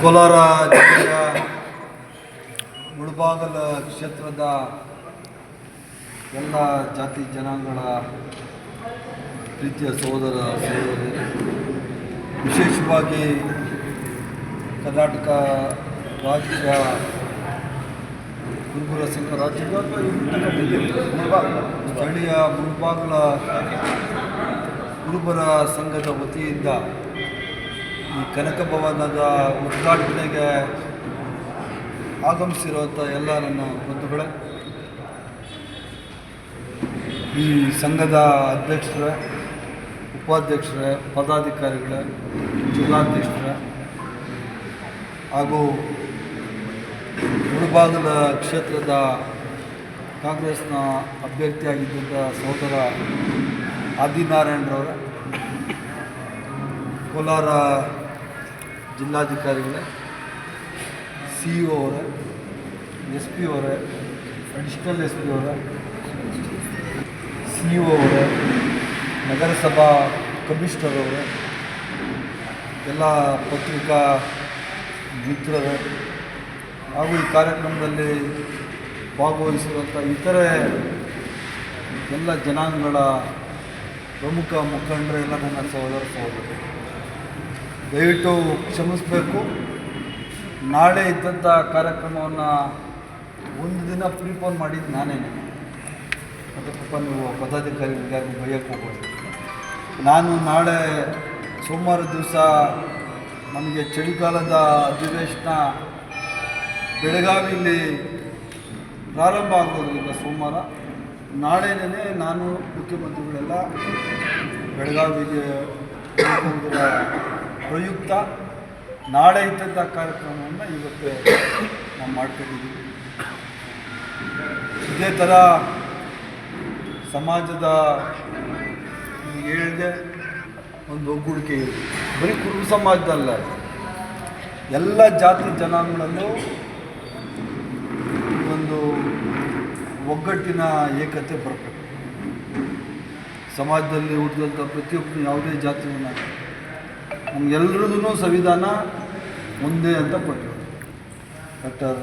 ಕೋಲಾರ ಜಿಲ್ಲೆಯ ಮುಳಬಾಗಲ ಕ್ಷೇತ್ರದ ಎಲ್ಲ ಜಾತಿ ಜನಾಂಗಗಳ ಪ್ರೀತಿಯ ಸಹೋದರ ಸಹೋದರಿ, ವಿಶೇಷವಾಗಿ ಕರ್ನಾಟಕ ರಾಜ್ಯ ಗುರುಗುರ ಸಂಘ ಮುಳಬಾಗ ಸ್ಥಳೀಯ ಮುಳಬಾಗಲ ಗುರುಬರ ಸಂಘದ ವತಿಯಿಂದ ಈ ಕನಕ ಭವನದ ಉದ್ಘಾಟನೆಗೆ ಆಗಮಿಸಿರುವಂಥ ಎಲ್ಲ ನನ್ನ ಬಂಧುಗಳೇ, ಈ ಸಂಘದ ಅಧ್ಯಕ್ಷರೇ, ಉಪಾಧ್ಯಕ್ಷರೇ, ಪದಾಧಿಕಾರಿಗಳೇ, ಜಿಲ್ಲಾಧ್ಯಕ್ಷರೇ ಹಾಗೂ ಮುಳಬಾಗಲ ಕ್ಷೇತ್ರದ ಕಾಂಗ್ರೆಸ್ನ ಅಭ್ಯರ್ಥಿಯಾಗಿದ್ದಂಥ ಸಹೋದರ ಆದಿನಾರಾಯಣರವರೇ, ಕೋಲಾರ ಜಿಲ್ಲಾಧಿಕಾರಿಗಳೇ ಸಿ ಇ ಅವರೇ ಎಸ್ ಪಿ ಅವರೇ ಅಡಿಷ್ನಲ್ ಎಸ್ ಪಿ ಅವರೇ ಸಿ ಇ ಅವರೇ, ನಗರಸಭಾ ಕಮಿಷನರ್ ಅವರೇ, ಎಲ್ಲ ಪತ್ರಿಕಾ ಮಿತ್ರರೇ, ಹಾಗೂ ಈ ಕಾರ್ಯಕ್ರಮದಲ್ಲಿ ಭಾಗವಹಿಸಿರುವಂಥ ಇತರೆ ಎಲ್ಲ ಜನಾಂಗಗಳ ಪ್ರಮುಖ ಮುಖಂಡರೆಲ್ಲ ನನ್ನ ಸಹೋದರ ಸಹೋದರಿ. ದಯವಿಟ್ಟು ಕ್ಷಮಿಸಬೇಕು. ನಾಳೆ ಇದ್ದಂಥ ಕಾರ್ಯಕ್ರಮವನ್ನು ಒಂದು ದಿನ ಪ್ರೀಪೋನ್ ಮಾಡಿದ್ದು ನಾನೇ. ಮತ್ತು ಪಾಪ ನೀವು ಪದಾಧಿಕಾರಿಗಳಿಗೆ ಬೈಯಕ್ಕೆ ಹೋಗ್ಬೋದು ನಾನು ನಾಳೆ ಸೋಮವಾರ ದಿವಸ ನಮಗೆ ಚಳಿಗಾಲದ ಅಧಿವೇಶನ ಬೆಳಗಾವಿಯಲ್ಲಿ ಪ್ರಾರಂಭ ಆಗೋದ್ರಿಂದ ಸೋಮವಾರ. ನಾಳೆನೇ ನಾನು ಮುಖ್ಯಮಂತ್ರಿಗಳೆಲ್ಲ ಬೆಳಗಾವಿಗೆ ಪ್ರಯುಕ್ತ ನಾಳೆ ಇದ್ದಂಥ ಕಾರ್ಯಕ್ರಮವನ್ನು ಇವತ್ತು ನಾವು ಮಾಡ್ಕೊಂಡಿದ್ದೀವಿ ಇದೇ ಥರ ಸಮಾಜದ ಹೇಳಿದೆ ಒಂದು ಒಗ್ಗೂಡಿಕೆ ಇದೆ. ಬರೀ ಕುರುಬ ಸಮಾಜದಲ್ಲ ಎಲ್ಲ ಜಾತಿ ಜನಾಂಗಗಳಲ್ಲೂ ಒಂದು ಒಗ್ಗಟ್ಟಿನ ಏಕತೆ ಬರಬೇಕು ಸಮಾಜದಲ್ಲಿ ಹುಟ್ಟಿದಂಥ ಪ್ರತಿಯೊಬ್ಬರು ಯಾವುದೇ ಜಾತಿಯನ್ನು ನಮಗೆಲ್ಲರದೂ ಸಂವಿಧಾನ ಒಂದೇ ಅಂತ ಕೊಟ್ಟರು. Doctor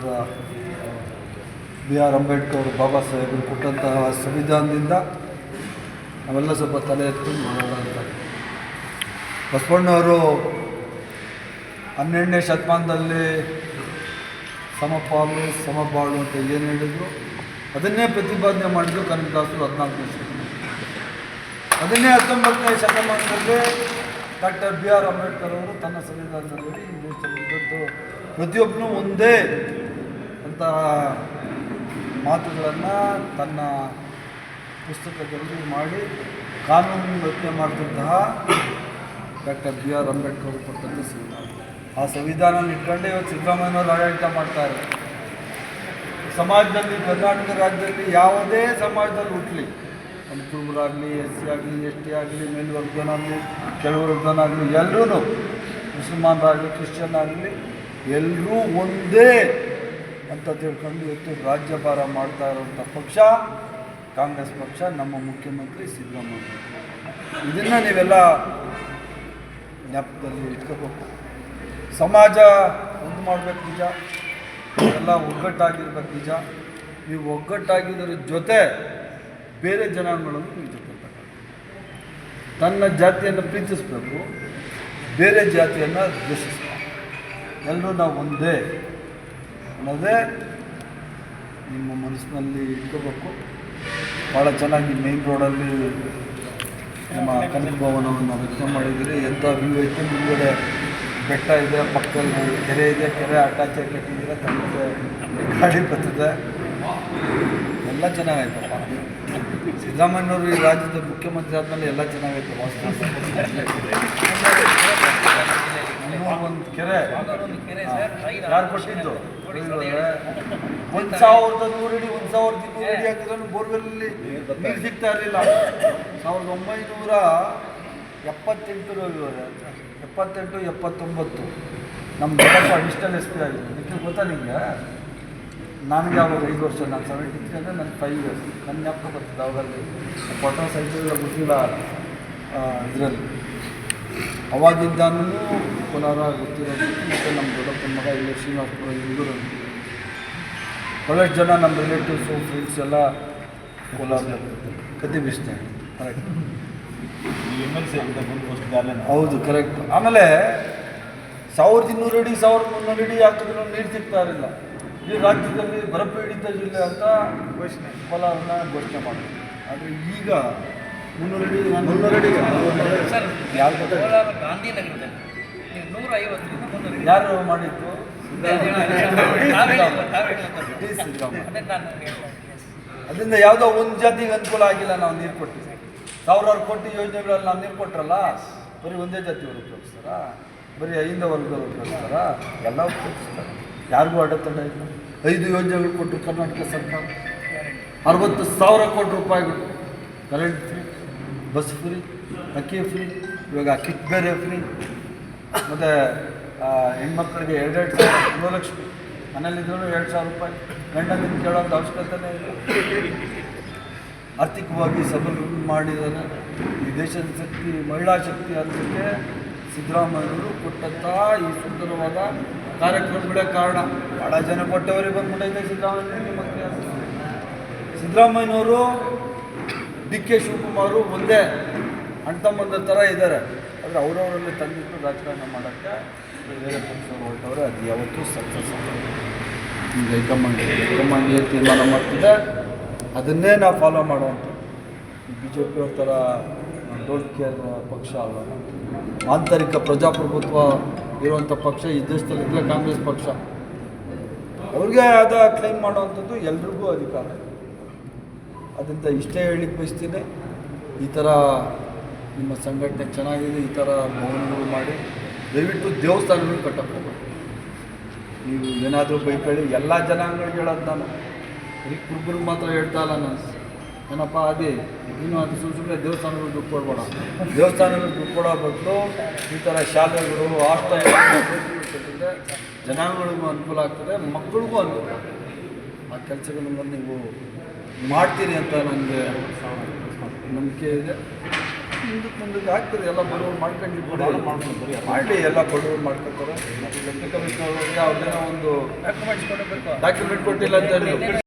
B R Ambedkar Baba ಸಾಹೇಬರು ಕೊಟ್ಟಂತಹ ಸಂವಿಧಾನದಿಂದ ನಾವೆಲ್ಲ ಸ್ವಲ್ಪ ತಲೆ ಎತ್ಕೊಂಡು ಮಾಡೋಣ ಅಂತ. ಬಸವಣ್ಣವರು ಹನ್ನೆರಡನೇ ಶತಮಾನದಲ್ಲಿ ಸಮಪಾಲು ಸಮಬಾಳು ಅಂತ ಏನು ಹೇಳಿದ್ರು? ಅದನ್ನೇ ಪ್ರತಿಪಾದನೆ ಮಾಡಿದ್ರು ಕನಕದಾಸರು ಹದಿನಾಲ್ಕನೇ ಶತಮಾನ. ಅದನ್ನೇ ಹತ್ತೊಂಬತ್ತನೇ ಶತಮಾನದಲ್ಲಿ ಡಾಕ್ಟರ್ ಬಿ ಆರ್ ಅಂಬೇಡ್ಕರ್ ಅವರು ತನ್ನ ಸಂವಿಧಾನದಲ್ಲಿ ಈ ದೇಶದಲ್ಲಿದ್ದದ್ದು ಪ್ರತಿಯೊಬ್ಬನು ಒಂದೇ ಅಂತ ಮಾತುಗಳನ್ನು ತನ್ನ ಪುಸ್ತಕದಲ್ಲಿ ಮಾಡಿ ಕಾನೂನು ರಚನೆ ಮಾಡ್ತಿದ್ದಂತಹ ಡಾಕ್ಟರ್ ಬಿ ಆರ್ ಅಂಬೇಡ್ಕರ್ ಅವರು ಕೊಟ್ಟಂಥ ಸಂವಿಧಾನ ಆ ಸಂವಿಧಾನ ಇಟ್ಕೊಂಡೇ ಇವತ್ತು ಸಿದ್ದರಾಮಯ್ಯನವರು ಆಡಳಿತ ಮಾಡ್ತಾರೆ. ಸಮಾಜದಲ್ಲಿ ಕರ್ನಾಟಕ ರಾಜ್ಯದಲ್ಲಿ ಯಾವುದೇ ಸಮಾಜದಲ್ಲಿ ಹುಟ್ಟಲಿ ಒಂದು ಕುರುಬರಾಗಲಿ ಎಸ್ ಸಿ ಆಗಲಿ ಎಸ್ ಟಿ ಆಗಲಿ ಮೇಲ್ವರ್ಗನಾಗಲಿ, ಕೆಳವರ್ಗನಾಗಲಿ ಎಲ್ಲರೂ ಮುಸಲ್ಮಾನರಾಗಲಿ ಕ್ರಿಶ್ಚಿಯನ್ ಆಗಲಿ ಎಲ್ಲರೂ ಒಂದೇ ಅಂತ ತಿಳ್ಕೊಂಡು ಇವತ್ತು ರಾಜ್ಯಭಾರ ಮಾಡ್ತಾ ಇರುವಂಥ ಪಕ್ಷ, ಕಾಂಗ್ರೆಸ್ ಪಕ್ಷ, ನಮ್ಮ ಮುಖ್ಯಮಂತ್ರಿ ಸಿದ್ದರಾಮಯ್ಯ. ಇದನ್ನು ನೀವೆಲ್ಲ ಜ್ಞಾಪಕದಲ್ಲಿ ಇಟ್ಕೋಬೇಕು. ಸಮಾಜ ಒಂದು ಮಾಡಬೇಕು ನಿಜ, ಎಲ್ಲ ಒಗ್ಗಟ್ಟಾಗಿರ್ಬೇಕು ನಿಜ. ನೀವು ಒಗ್ಗಟ್ಟಾಗಿದ್ದರ ಜೊತೆ ಬೇರೆ ಜನಾಂಗಗಳನ್ನು ನೀವು ತನ್ನ ಜಾತಿಯನ್ನು ಪ್ರೀತಿಸಬೇಕು, ಬೇರೆ ಜಾತಿಯನ್ನು ದ್ವೇಷಿಸಬೇಕು. ಎಲ್ಲರೂ ನಾವು ಒಂದೇ ಅನ್ನೋದೇ ನಿಮ್ಮ ಮನಸ್ಸಿನಲ್ಲಿ ಇಟ್ಕೋಬೇಕು. ಭಾಳ ಚೆನ್ನಾಗಿ ಮೇನ್ ರೋಡಲ್ಲಿ ನಮ್ಮ ಕನಕ ಭವನವನ್ನು ವ್ಯಕ್ತ ಮಾಡಿದ್ದೀರಿ. ಎಂಥ ವ್ಯೂ ಐತೆ? ಮುಂದೆ ಬೆಟ್ಟ ಇದೆ, ಪಕ್ಕದಲ್ಲಿ ಕೆರೆ ಇದೆ. ಕೆರೆ ಅಟ್ಯಾಚ್ ಕಟ್ಟಿದ್ದೀರ? ತಮಗೆ ಗಾಡಿ ಬರ್ತದೆ. ಎಲ್ಲ ಚೆನ್ನಾಗೈತಪ್ಪ. ಸಿದ್ದರಾಮಯ್ಯನವರು ಈ ರಾಜ್ಯದ ಮುಖ್ಯಮಂತ್ರಿ ಆದಮೇಲೆ ಎಲ್ಲ ಚೆನ್ನಾಗೈತೆ ಒಂದು ಕೆರೆ, ಯಾರು ಕೊಟ್ಟಿದ್ದು? ಒಂದು ಸಾವಿರದ ನೂರಡಿ ಒಂದು ಸಾವಿರದ ಇನ್ನೂರು ಅಡಿ ಹಾಕಿದ್ರು ಬೋರ್ವೆಲ್ಲಿ ನೀರು ಸಿಗ್ತಾ ಇರಲಿಲ್ಲ. ಸಾವಿರದ ಒಂಬೈನೂರ ಎಪ್ಪತ್ತೆಂಟು ಎಪ್ಪತ್ತೆಂಟು, ಎಪ್ಪತ್ತೊಂಬತ್ತು. ನಮ್ಮ ದೊಡ್ಡಪ್ಪ ಅಡಿಷನಲ್ ಎಸ್ ಪಿ ಆಗಿದೆ ನಿಖಿಲ್ ಗೊತ್ತಾ ನಿಮಗೆ ನನಗೆ ಅವಾಗ ಐದು ವರ್ಷ ನಾನು ಸೆವೆಂಟಿ ತ್ರೀ ಅಂದರೆ ನನ್ನ ಫೈವ್ ಇಯರ್ಸ್ ನನ್ನ ಜ್ಞಾಪಕ ಬರ್ತದೆ ಅವಾಗಲ್ಲಿ. ಫೋಟೋ ಸೈಜ್ ಗೊತ್ತಿಲ್ಲ ಇದರಲ್ಲಿ. ಅವಾಗಿದ್ದಾನು ಕೋಲಾರ ಗೊತ್ತಿರೋದು ಮತ್ತು ನಮ್ಮ ದೊಡ್ಡಪ್ಪನ ಮಗ ಇಲ್ಲಿ ಶ್ರೀನಿವಾಸಪುರ ಇವರು ಭಾಳಷ್ಟು ಜನ ನಮ್ಮ ರಿಲೇಟಿವ್ಸು ಫ್ರೆಂಡ್ಸ್ ಎಲ್ಲ ಕೋಲಾರ ಕತೆ ಬೀಸ್ತಾರೆ ಕರೆಕ್ಟ್ ಎಂ ಎಲ್ ಸಿ ಹೌದು ಕರೆಕ್ಟ್ ಆಮೇಲೆ ಸಾವಿರದ ಇನ್ನೂರು ಅಡಿ ಸಾವಿರದ ಮುನ್ನೂರು ಅಡಿ ಹಾಕಿದ್ರು ನೀರು ಸಿಗ್ತಾ ಇರಲಿಲ್ಲ. ಈ ರಾಜ್ಯದಲ್ಲಿ ಬರಪೀಡಿತ ಜಿಲ್ಲೆ ಅಂತ ಘೋಷಣೆ. ಕೋಲಾರನ ಘೋಷಣೆ ಮಾಡಿದ್ರು. ಆದರೆ ಈಗ ಮುನ್ನೂರು ಮುನ್ನೂರಡಿ ಮುನ್ನೂರು ಅಡಿ ಸರ್ ಯಾರು ಮಾಡಿತ್ತು ಕೋಲಾರ ಗಾಂಧಿನಗರದಲ್ಲಿ. ನೀವು ನೂರ ಐವತ್ತರಿಂದ ಮುನ್ನೂರ ಯಾರು ಮಾಡಿದ್ದು. ಅದರಿಂದ ಯಾವುದೋ ಒಂದು ಜಾತಿಗೆ ಅನುಕೂಲ ಆಗಿಲ್ಲ ನಾವು ನೀರು ಕೊಟ್ಟಿದ್ದೀವಿ. ಸಾವಿರಾರು ಕೋಟಿ ಯೋಜನೆಗಳಲ್ಲಿ ನಾವು ನೀರು ಕೊಟ್ರಲ್ಲ? ಬರೀ ಒಂದೇ ಜಾತಿಯವರು ಉಪಯೋಗಿಸ್ತಾರ? ಬರೀ ಐದು ವರ್ಗದವರು ಉಪಯೋಗಿಸ್ತಾರ? ಎಲ್ಲ ಉಪಯೋಗಿಸ್ತಾರೆ. ಯಾರಿಗೂ ಅಡೆತಡೆ ಇಲ್ಲ. ಐದು ಯೋಜನೆಗಳು ಕೊಟ್ಟರು ಕರ್ನಾಟಕ ಸರ್ಕಾರ ಅರವತ್ತು ಸಾವಿರ ಕೋಟಿ ರೂಪಾಯಿಗಳು ಕರೆಂಟ್ ಫ್ರೀ ಬಸ್ ಫ್ರೀ ಅಕ್ಕಿ ಫ್ರೀ ಇವಾಗ ಕಿಟ್ ಬೇರೆ ಫ್ರೀ ಮತ್ತು ಹೆಣ್ಮಕ್ಳಿಗೆ ಎರಡೆರಡು ಸಾವಿರ ಗೃಹಲಕ್ಷ್ಮಿ ಮನೇಲಿದ್ರು ಎರಡು ಸಾವಿರ ರೂಪಾಯಿ. ಗಂಡನಿಂದ ಕೇಳೋದು ಅವಶ್ಯಕತೆನೇ ಇಲ್ಲ. ಆರ್ಥಿಕವಾಗಿ ಸಬಲ ಮಾಡಿದ್ದಾರೆ. ಈ ದೇಶದ ಶಕ್ತಿ, ಮಹಿಳಾ ಶಕ್ತಿ ಅದಕ್ಕೆ ಸಿದ್ದರಾಮಯ್ಯವರು ಕೊಟ್ಟಂತಹ ಈ ಸುಂದರವಾದ ಕಾರ್ಯಕ್ರಮಗಳೇ ಕಾರಣ. ಭಾಳ ಜನ ಕೊಟ್ಟವರಿಗೆ ಬಂದ್ಬಿಟ್ಟೈತೆ ಸಿದ್ದರಾಮಯ್ಯ. ಸಿದ್ದರಾಮಯ್ಯನವರು, ಡಿ ಕೆ ಶಿವಕುಮಾರು ಒಂದೇ ಅಣ್ತಮ್ಮಂದ ಥರ ಇದ್ದಾರೆ. ಆದರೆ ಅವರವರಲ್ಲಿ ತಂದಿಟ್ಟು ರಾಜಕಾರಣ ಮಾಡೋಕ್ಕೆ ಬೇರೆ ಪಕ್ಷಗಳು ಹೊರಟವ್ರೆ, ಅದು ಯಾವತ್ತೂ ಸಕ್ಸಸ್ ಈಗ ಹೈಕಮಾಂಡ್ ಹೈಕಮಾಂಡ್ ಏನು ತೀರ್ಮಾನ ಮಾಡ್ತಿದೆ, ಅದನ್ನೇ ನಾವು ಫಾಲೋ ಮಾಡುವಂಥ ಬಿ ಜೆ ಪಿ ಅವ್ರ ಥರ ಡೋಂಟ್ ಕೇರ್ ಪಕ್ಷ ಅಲ್ಲ. ಆಂತರಿಕ ಪ್ರಜಾಪ್ರಭುತ್ವ ಇರುವಂಥ ಪಕ್ಷ ಈ ದೇಶದಲ್ಲಿದ್ದರೆ ಕಾಂಗ್ರೆಸ್ ಪಕ್ಷ. ಅವ್ರಿಗೆ ಆದ ಕ್ಲೈಮ್ ಮಾಡುವಂಥದ್ದು ಎಲ್ರಿಗೂ ಅಧಿಕಾರ. ಅದರಿಂದ ಇಷ್ಟೇ ಹೇಳಿಕ್ಕೆ ಬಯಸ್ತೀನಿ. ಈ ಥರ ನಿಮ್ಮ ಸಂಘಟನೆ ಚೆನ್ನಾಗಿದೆ, ಈ ಥರ ಭವನಗಳು ಮಾಡಿ. ದಯವಿಟ್ಟು ದೇವಸ್ಥಾನಗಳು ಕಟ್ಟಕ್ಕೆ ನೀವು ಏನಾದರೂ ಬೈಕೊಳ್ಳಿ, ಎಲ್ಲ ಜನಾಂಗಗಳಿಗೆ ಹೇಳೋದು ನಾನು. ಬರೀ ಕುರುಬರಿಗೆ ಮಾತ್ರ ಹೇಳ್ತಾ ಇಲ್ಲ ನಾನು. ಏನಪ್ಪ ಅದೇ ನೀನು ಅದು ಸುಮ್ಮ ಸುಮ್ಮನೆ ದೇವಸ್ಥಾನಗಳು ದುಡ್ಡು ಕೊಡಬೇಡ. ದೇವಸ್ಥಾನಗಳು ದುಡ್ಡು ಕೊಡೋ ಬದಲು ಈ ಥರ ಶಾಲೆಗಳು ಹಾಸ್ಟೆಲ್ ಜನಾಂಗಗಳಿಗೂ ಅನುಕೂಲ ಆಗ್ತದೆ ಮಕ್ಕಳಿಗೂ ಅನುಕೂಲ ಆ ಕೆಲಸಗಳನ್ನು ನೀವು ಮಾಡ್ತೀರಿ ಅಂತ ನನಗೆ ನಂಬಿಕೆ ಇದೆ. ಮುಂದಕ್ಕೆ ಮುಂದಕ್ಕೆ ಆಗ್ತದೆ ಎಲ್ಲ ಬಡವರು ಮಾಡ್ಕೊಂಡು ಮಾಡಿ ಎಲ್ಲ ಬಡವರು ಮಾಡ್ಕೊತಾರೆ. ಅವ್ರದ್ದೇನೋ ಒಂದು ಡಾಕ್ಯುಮೆಂಟ್ಸ್ ಕೊಡಬೇಕು. ಡಾಕ್ಯುಮೆಂಟ್ ಕೊಟ್ಟಿಲ್ಲ ಅಂತ ಹೇಳಿ